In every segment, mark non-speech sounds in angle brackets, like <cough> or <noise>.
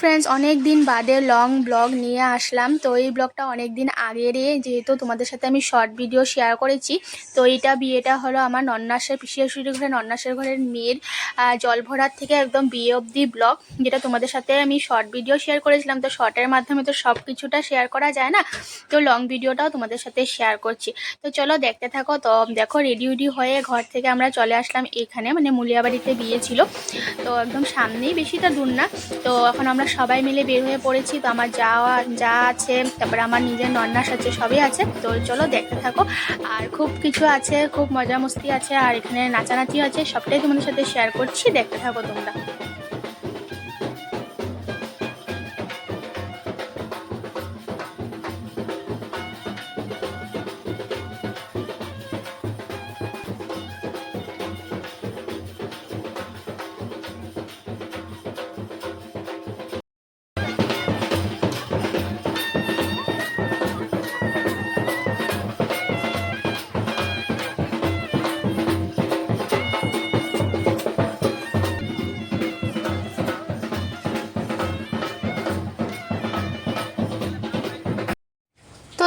Friends অনেক দিন বাদে লং ব্লগ নিয়ে আসলাম। তো এই ব্লগটা অনেক দিন আগেরই যেহেতু তোমাদের সাথে আমি শর্ট ভিডিও শেয়ার করেছি তো এইটা বিয়েটা হলো আমার নন্নাসের পিসিয়াশুড়ি ঘরে নন্নাসের ঘরের মেয়ের আহ, জল ভরার থেকে একদম বিয়ে অবধি ব্লগ যেটা তোমাদের সাথে আমি শর্ট ভিডিও শেয়ার করেছিলাম। তো শর্টের মাধ্যমে তো সব কিছুটা শেয়ার করা যায় না তো লং ভিডিওটাও তোমাদের সাথে শেয়ার করছি। তো চলো দেখতে থাকো তো দেখো রেডি উডি হয়ে ঘর থেকে আমরা চলে আসলাম এখানে মানে মুলিয়াবাড়িতে বিয়ে ছিল। তো একদম সামনেই বেশিটা দূর না। তো এখন আমরা সবাই মিলে বের হয়ে পড়েছি, তো আমার যা যা আছে, তারপরে আমার নিজের নন্নাস আছে, সবই আছে। তো চলো দেখতে থাকো। আর খুব কিছু আছে, খুব মজা মস্তি আছে, আর এখানে নাচানাচি আছে, সবটাই তোমাদের সাথে শেয়ার করছি। দেখতে থাকো তোমরা।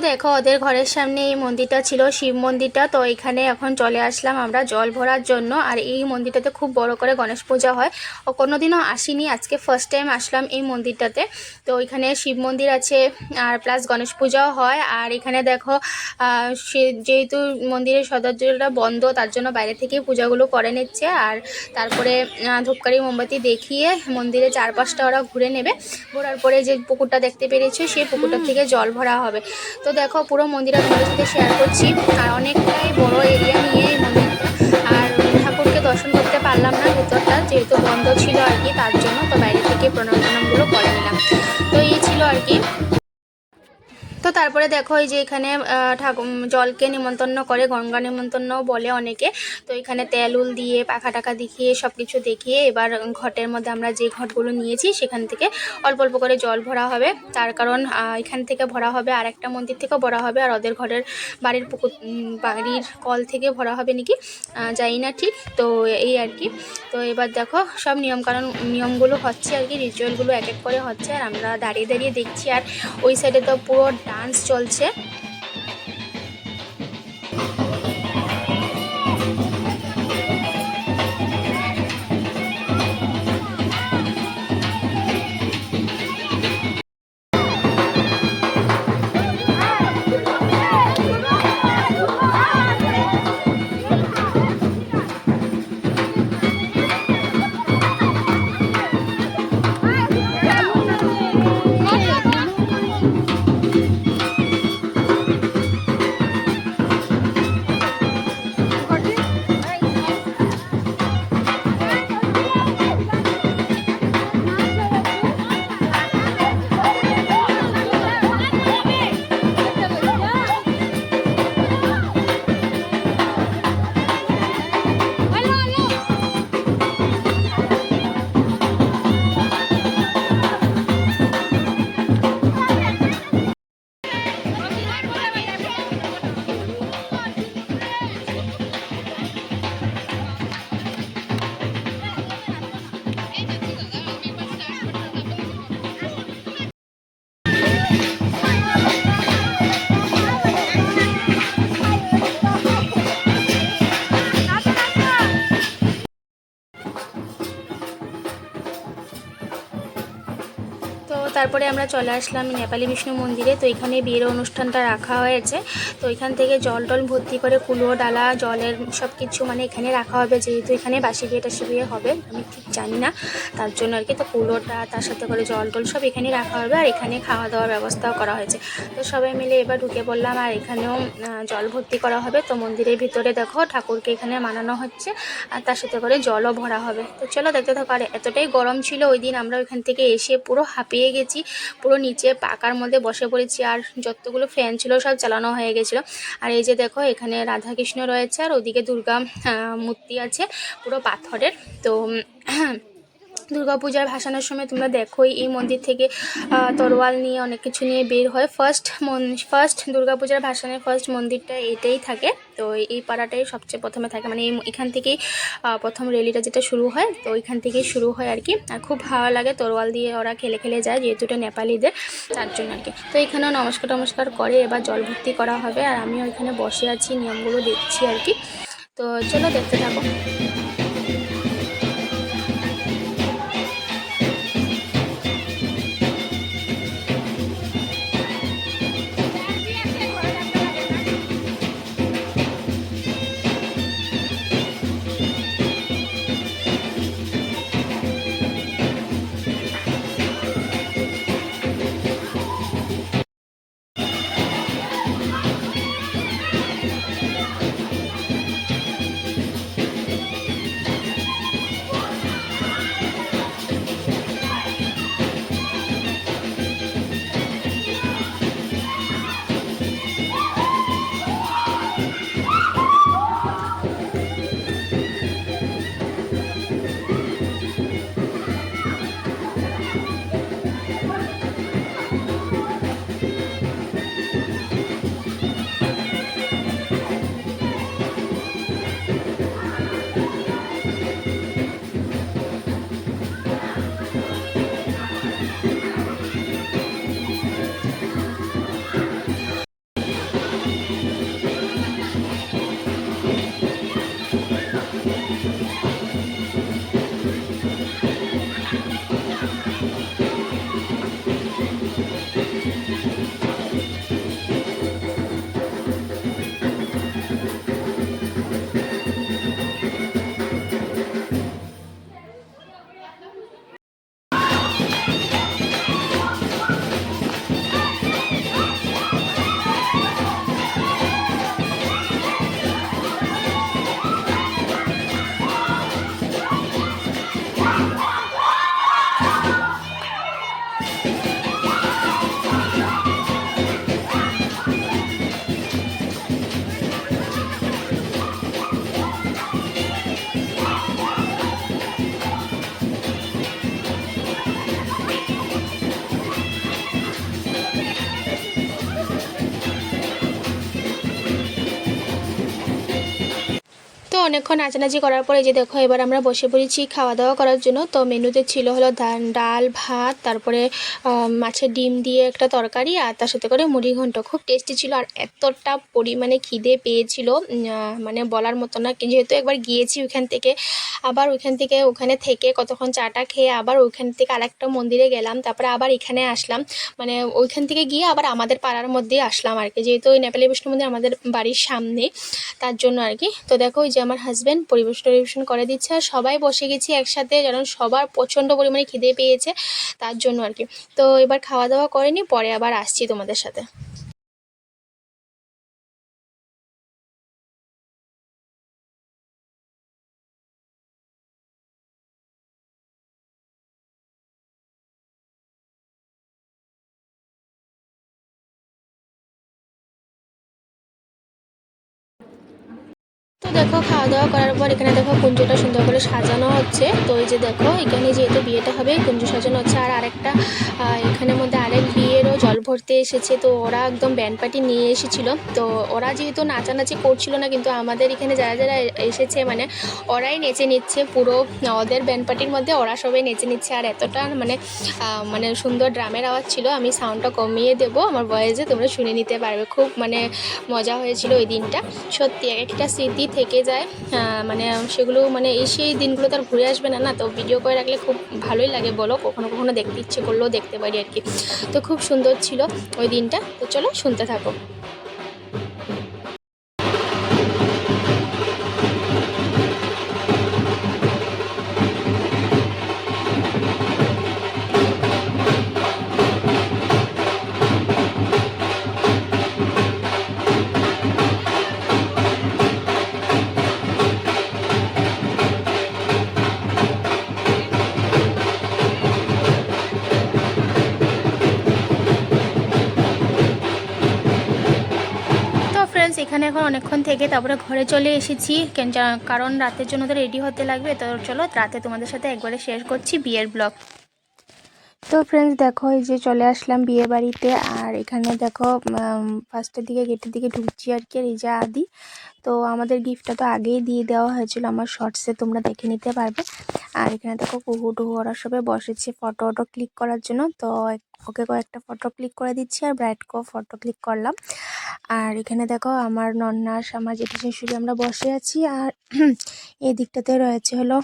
দেখো ওদের ঘরের সামনে এই মন্দিরটা ছিল শিব মন্দিরটা। তো এখানে এখন চলে আসলাম আমরা জল ভরার জন্য। আর এই মন্দিরটাতে খুব বড় করে গণেশ পূজা হয়। ও কোনোদিনও আসিনি আজকে ফার্স্ট টাইম আসলাম এই মন্দিরটাতে। তো এখানে শিব মন্দির আছে আর প্লাস গণেশ পূজাও হয়। আর এখানে দেখো সে- যেহেতু মন্দিরের সদর্যটা বন্ধ তার জন্য বাইরে থেকে পূজাগুলো করে নিচ্ছে। আর তারপরে আহ, ধূপকাঠি মোমবাতি দেখিয়ে মন্দিরের চারপাশটা ওরা ঘুরে নেবে। ঘোরার পরে যে পুকুরটা দেখতে পেরেছে সেই পুকুরটা থেকে জল ভরা হবে। তো দেখো, পুরো মন্দিরটা তোমাদের সাথে শেয়ার করছি। আর অনেকটাই বড় এরিয়া নিয়ে এই মন্দিরটা। আর ঠাকুরকে দর্শন করতে পারলাম না ভেতরটা, যেহেতু বন্ধ ছিল আর কি, তার জন্য তো বাইরে থেকে প্রণাম প্রণামগুলো করে নিলাম। তো এই ছিল আর কি। তো তারপরে দেখো এই যে এখানে ঠাকুর জলকে নিমন্ত্রণ করে, গঙ্গা নিমন্ত্রণ বলে অনেকে। তো এখানে তেল, উল দিয়ে, পাখা টাকা দেখিয়ে সব কিছু দেখিয়ে এবার ঘটের মধ্যে আমরা যে ঘটগুলো নিয়েছি, সেখান থেকে অল্প অল্প করে জল ভরা হবে। তার কারণ এখান থেকে ভরা হবে আর একটা মন্দির থেকেও ভরা হবে আর ওদের ঘরের বাড়ির পুকুর বাড়ির কল থেকে ভরা হবে নাকি? জানি না ঠিক। তো এই আর কি। তো এবার দেখো, সব নিয়মকানুন, নিয়মগুলো হচ্ছে আর কি রিচুয়ালগুলো এক এক করে হচ্ছে। আর আমরা দাঁড়িয়ে দাঁড়িয়ে দেখছি। আর ওই সাইডে তো পুরো ডান্স চলছে। তারপরে আমরা চলে আসলাম নেপালি বিষ্ণু মন্দিরে। তো এখানে বিয়ের অনুষ্ঠানটা রাখা হয়েছে। তো এখান থেকে জল টল ভর্তি করে কুলো ডালা, জলের সব কিছু মানে এখানে রাখা হবে। যেহেতু এখানে বাসি বিয়ে টাসি বিয়ে হবে, আমি ঠিক জানি না। তার জন্য আর কি তো কুলোটা তার সাথে করে জল টল সব এখানেই রাখা হবে আর এখানে খাওয়া দাওয়ার ব্যবস্থাও করা হয়েছে। তো সবাই মিলে এবার ঢুকে পড়লাম আর এখানেও জল ভর্তি করা হবে। তো মন্দিরের ভিতরে দেখো ঠাকুরকে এখানে মানানো হচ্ছে আর তার সাথে করে জলও ভরা হবে। তো চলো দেখতে থাকো, আর এতটাই গরম ছিল ওই দিন আমরা ওইখান থেকে এসে পুরো হাঁপিয়ে গেছি। পুরো নিচে পাকার মধ্যে বসে পড়েছি আর যতগুলো ফ্যান ছিল সব চালানো হয়ে গেছিল। আর এই যে দেখো, এখানে রাধাকৃষ্ণ রয়েছে আর ওদিকে দুর্গা মূর্তি আছে পুরো পাথরের। তো দুর্গাপূজার ভাসানোর সময় তোমরা দেখোই এই মন্দির থেকে তরোয়াল নিয়ে অনেক কিছু নিয়ে বের হয়। ফার্স্ট ফার্স্ট দুর্গাপূজার ভাসানের ফার্স্ট মন্দিরটা এটাই থাকে। তো এই পাড়াটাই সবচেয়ে প্রথমে থাকে। মানে এখান থেকেই প্রথম র্যালিটা যেটা শুরু হয়, তো ওইখান থেকেই শুরু হয় আর কি। আর খুব ভালো লাগে তরোয়াল দিয়ে ওরা খেলে খেলে যায়, যেহেতু এটা নেপালিদের, তার জন্য আর কি। তো এখানেও নমস্কার টমস্কার করে এবার জল ভর্তি করা হবে। আর আমিও এখানে বসে আছি, নিয়মগুলো দেখছি আর কি। তো চলো দেখতে থাকো। অনেকক্ষণ নাচানাচি করার পরে যে দেখো, এবার আমরা বসে পড়েছি খাওয়া দাওয়া করার জন্য। তো মেনুতে ছিল হলো ধান ডাল, ভাত, তারপরে মাছের ডিম দিয়ে একটা তরকারি, আর তার সাথে করে মুড়ি ঘন্ট। খুব টেস্টি ছিল আর এতটা পরিমাণে খিদে পেয়েছিল মানে বলার মতো না যেহেতু একবার গিয়েছি ওইখান থেকে। আবার ওইখান থেকে, ওখানে থেকে কতক্ষণ চাটা খেয়ে আবার ওইখান থেকে আরেকটা মন্দিরে গেলাম, তারপরে আবার এখানে আসলাম। মানে ওইখান থেকে গিয়ে আবার আমাদের পাড়ার মধ্যেই আসলাম আর কি, যেহেতু ওই নেপালি বিষ্ণু মন্দির আমাদের বাড়ির সামনে, তার জন্য আর কি। তো দেখো, ওই যে আমার হাজব্যান্ড পরিবেশ টরিবেশন করে দিচ্ছে আর সবাই বসে গেছি একসাথে কারণ সবার প্রচণ্ড পরিমাণে খিদে পেয়েছে তার জন্য আর কি। তো এবার খাওয়া দাওয়া করেনি পরে আবার আসছি তোমাদের সাথে। তো দেখো খাওয়া দাওয়া করার পর এখানে দেখো কুঞ্জটা সুন্দর করে সাজানো হচ্ছে। তো এই যে দেখো, এখানে যেহেতু বিয়েটা হবে, কুঞ্জ সাজানো হচ্ছে। আর আরেকটা এখানের মধ্যে আরেক বিয়েরও জল ভরতে এসেছে। তো ওরা একদম ব্যান্ড পার্টি নিয়ে এসেছিল। তো ওরা যেহেতু নাচানাচি করছিল না, কিন্তু আমাদের এখানে যারা যারা এসেছে মানে ওরাই নেচে নিচ্ছে পুরো, ওদের ব্যান্ড পার্টির মধ্যে ওরা সবাই নেচে নিচ্ছে। আর এতটা মানে মানে সুন্দর ড্রামের আওয়াজ ছিল। আমি সাউন্ডটা কমিয়ে দেবো, আমার ভয়েসে তোমরা শুনে নিতে পারবে। খুব মানে মজা হয়েছিল ওই দিনটা। সত্যি, এক একটা স্মৃতি থেকে যায়। মানে সেগুলো মানে এই সেই দিনগুলো তো আর ঘুরে আসবে না না? তো ভিডিও করে রাখলে খুব ভালোই লাগে বলো। কখনো কখনো দেখতে ইচ্ছে করলেও দেখতে পারি আর কি। তো খুব সুন্দর ছিল ওই দিনটা। তো চলো শুনতে থাকো। এখানে এখন অনেকক্ষণ থেকে তারপরে ঘরে চলে এসেছি। কারণ রাতের জন্য তো রেডি হতে লাগবে। তো চলো রাতে তোমাদের সাথে একবারে শেয়ার করছি বিয়ের ব্লগ তো ফ্রেন্ডস দেখো, এই যে চলে আসলাম বিয়ে বাড়িতে। আর এখানে দেখো ফার্স্টের দিকে গেটের দিকে ঢুকছি আর কি এই যে আদি। তো আমাদের গিফটটা তো আগেই দিয়ে দেওয়া হয়েছিল। আমার শর্টসে তোমরা দেখে নিতে পারবে। আর এখানে দেখো কুহু টুহু ওরা সবাই বসেছে ফটো অটো ক্লিক করার জন্য। তো ওকে কয়েকটা ফটো ক্লিক করে দিচ্ছি আর ব্রাইটকেও ফটো ক্লিক করলাম। আর এখানে দেখো আমার নন্নাস আমার জেঠু শাশুড়ি আমরা বসে আছি। আর <clears throat> এই দিকটাতে রয়েছে হলো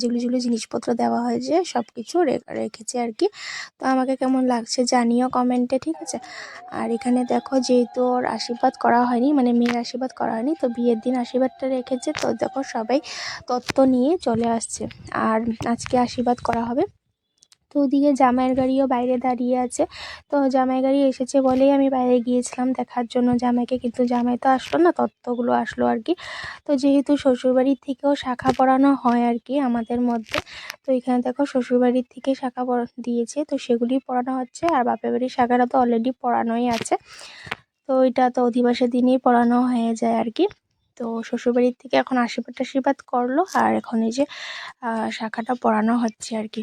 যেগুলো যেগুলো জিনিসপত্র দেওয়া হয়েছে সব কিছু রেখেছে আর কি। তো আমাকে কেমন লাগছে জানিও কমেন্টে ঠিক আছে? আর এখানে দেখো যেহেতু ওর আশীর্বাদ করা হয়নি মানে মেয়ের আশীর্বাদ করা হয়নি, তো বিয়ের দিন আশীর্বাদটা রেখেছে। তো দেখো সবাই তত্ত্ব নিয়ে চলে আসছে। আর আজকে আশীর্বাদ করা হবে। তো ওদিকে জামাইয়ের গাড়িও বাইরে দাঁড়িয়ে আছে। তো জামাই গাড়ি এসেছে বলেই আমি বাইরে গিয়েছিলাম দেখার জন্য। জামাইকে কিন্তু জামাই তো আসলো না, তত্ত্বগুলো আসলো আর কি। তো যেহেতু শ্বশুরবাড়ির থেকেও শাখা পড়ানো হয় আর কি আমাদের মধ্যে, তো এখানে দেখো শ্বশুরবাড়ির থেকে শাখা পড়া দিয়েছে, তো সেগুলি পড়ানো হচ্ছে আর বাপের বাড়ির শাখাটা তো অলরেডি পড়ানোই আছে। তো এটা তো অধিবাসের দিনেই পড়ানো হয়ে যায় আর কি। তো শ্বশুরবাড়ির থেকে এখন আশীর্বাদ টাশীর্বাদ করল আর এখন এই যে শাখাটা পড়ানো হচ্ছে আর কি।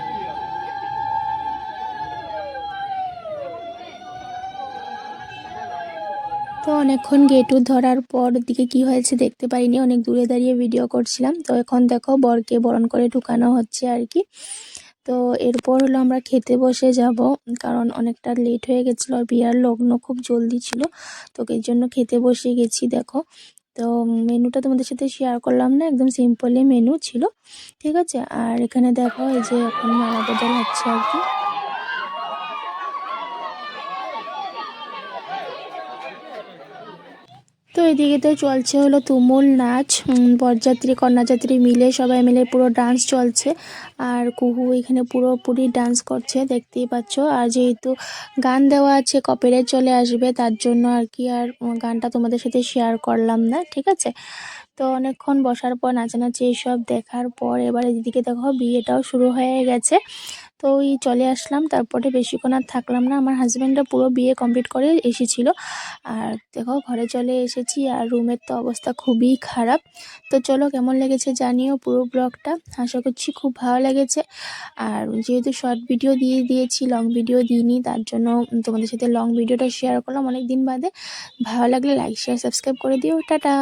তো অনেকক্ষণ গেটু ধরার পর দিকে কি হয়েছে দেখতে পারিনি। অনেক দূরে দাঁড়িয়ে ভিডিও করছিলাম। তো এখন দেখো বরকে বরণ করে ঢুকানো হচ্ছে আর কি। তো এরপর হলো আমরা খেতে বসে যাব, কারণ অনেকটা লেট হয়ে গেছিল আর বিয়ার লগ্ন খুব জলদি ছিল। তো এই জন্য খেতে বসে গেছি দেখো। তো মেনুটা তোমাদের সাথে শেয়ার করলাম না, একদম সিম্পলি মেনু ছিল। ঠিক আছে? আর এখানে দেখো এই যে এখন মালা বদল হচ্ছে আর কি। এদিকে তো চলছে হলো তুমুল নাচ বরযাত্রী, কন্যাযাত্রী মিলে সবাই মিলে পুরো ডান্স চলছে। আর কুহু এখানে পুরোপুরি ডান্স করছে, দেখতেই পাচ্ছ। আর যেহেতু গান দেওয়া আছে কপিরাইট চলে আসবে, তার জন্য আর কি আর গানটা তোমাদের সাথে শেয়ার করলাম না, ঠিক আছে? তো অনেকক্ষণ বসার পর নাচানাচি এইসব দেখার পর এবার এদিকে দেখো বিয়েটাও শুরু হয়ে গেছে। তো ওই চলে আসলাম, তারপরে বেশিক্ষণ আর থাকলাম না। আমার হাজব্যান্ডটা পুরো বিয়ে কমপ্লিট করে এসেছিল। আর দেখো ঘরে চলে এসেছি আর রুমের তো অবস্থা খুবই খারাপ। তো চলো কেমন লেগেছে জানিও পুরো ব্লগটা আশা করছি খুব ভালো লেগেছে। আর যেহেতু শর্ট ভিডিও দিয়ে দিয়েছি লং ভিডিও দিইনি, তার জন্য তোমাদের সাথে লং ভিডিওটা শেয়ার করলাম অনেক দিন বাদে। ভালো লাগলে লাইক শেয়ার সাবস্ক্রাইব করে দিও। টাটা!